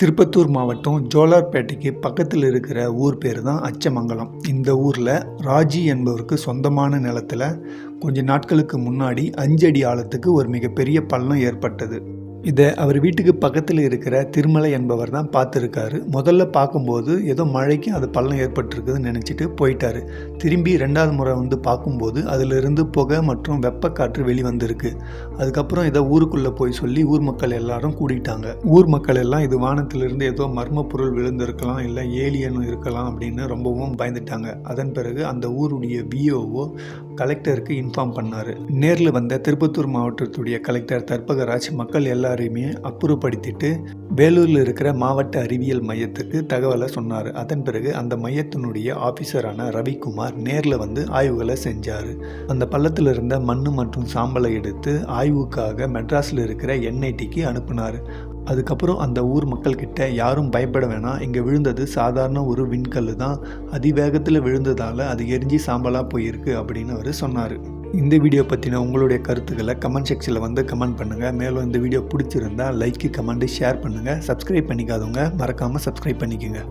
திருப்பத்தூர் மாவட்டம் ஜோலார்பேட்டைக்கு பக்கத்தில் இருக்கிற ஊர் பேர் தான் அச்சமங்கலம். இந்த ஊரில் ராஜி என்பவருக்கு சொந்தமான நிலத்தில் கொஞ்ச நாட்களுக்கு முன்னாடி அஞ்சடி ஆழத்துக்கு ஒரு மிகப்பெரிய பள்ளம் ஏற்பட்டது. இதை அவர் வீட்டுக்கு பக்கத்தில் இருக்கிற திருமலை என்பவர் தான் பார்த்துருக்காரு. முதல்ல பார்க்கும்போது ஏதோ மழைக்கு அது பள்ளம் ஏற்பட்டிருக்குதுன்னு நினச்சிட்டு போயிட்டாரு. திரும்பி ரெண்டாவது முறை வந்து பார்க்கும்போது அதிலிருந்து புகை மற்றும் வெப்பக்காற்று வெளிவந்திருக்கு. அதுக்கப்புறம் இதை ஊருக்குள்ளே போய் சொல்லி ஊர் மக்கள் எல்லாரும் கூடிட்டாங்க. ஊர் மக்கள் எல்லாம் இது வானத்திலிருந்து ஏதோ மர்ம பொருள் விழுந்திருக்கலாம் இல்லை ஏலியன் இருக்கலாம் அப்படின்னு ரொம்பவும் பயந்துட்டாங்க. அதன் பிறகு அந்த ஊருடைய விஓஓ கலெக்டருக்கு இன்ஃபார்ம் பண்ணார். நேரில் வந்த திருப்பத்தூர் மாவட்டத்துடைய கலெக்டர் தர்பகராஜ் மக்கள் எல்லாரையுமே அப்புறப்படுத்திட்டு வேலூரில் இருக்கிற மாவட்ட அறிவியல் மையத்துக்கு தகவலை சொன்னார். அதன் பிறகு அந்த மையத்தினுடைய ஆஃபீஸரான ரவிக்குமார் நேரில் வந்து ஆய்வுகளை செஞ்சார். அந்த பள்ளத்தில் இருந்த மண் மற்றும் சாம்பலை எடுத்து ஆய்வுக்காக மெட்ராஸில் இருக்கிற என்ஐடிக்கு அனுப்புனார். அதுக்கப்புறம் அந்த ஊர் மக்கள்கிட்ட யாரும் பயப்பட வேணாம். இங்கே விழுந்தது சாதாரண ஒரு விண்கல் தான் அதிவேகத்தில் விழுந்ததால் அது எரிஞ்சு சாம்பலாக போயிருக்கு அப்படின்னு அவர் சொன்னார். இந்த வீடியோ பற்றின உங்களுடைய கருத்துக்களை கமெண்ட் செக்ஷனில் வந்து கமெண்ட் பண்ணுங்கள் மேலும் இந்த வீடியோ பிடிச்சிருந்தா லைக்கு கமெண்ட்டு ஷேர் பண்ணுங்கள் சப்ஸ்கிரைப் பண்ணிக்காதவங்க மறக்காமல் சப்ஸ்கிரைப் பண்ணிக்கோங்க.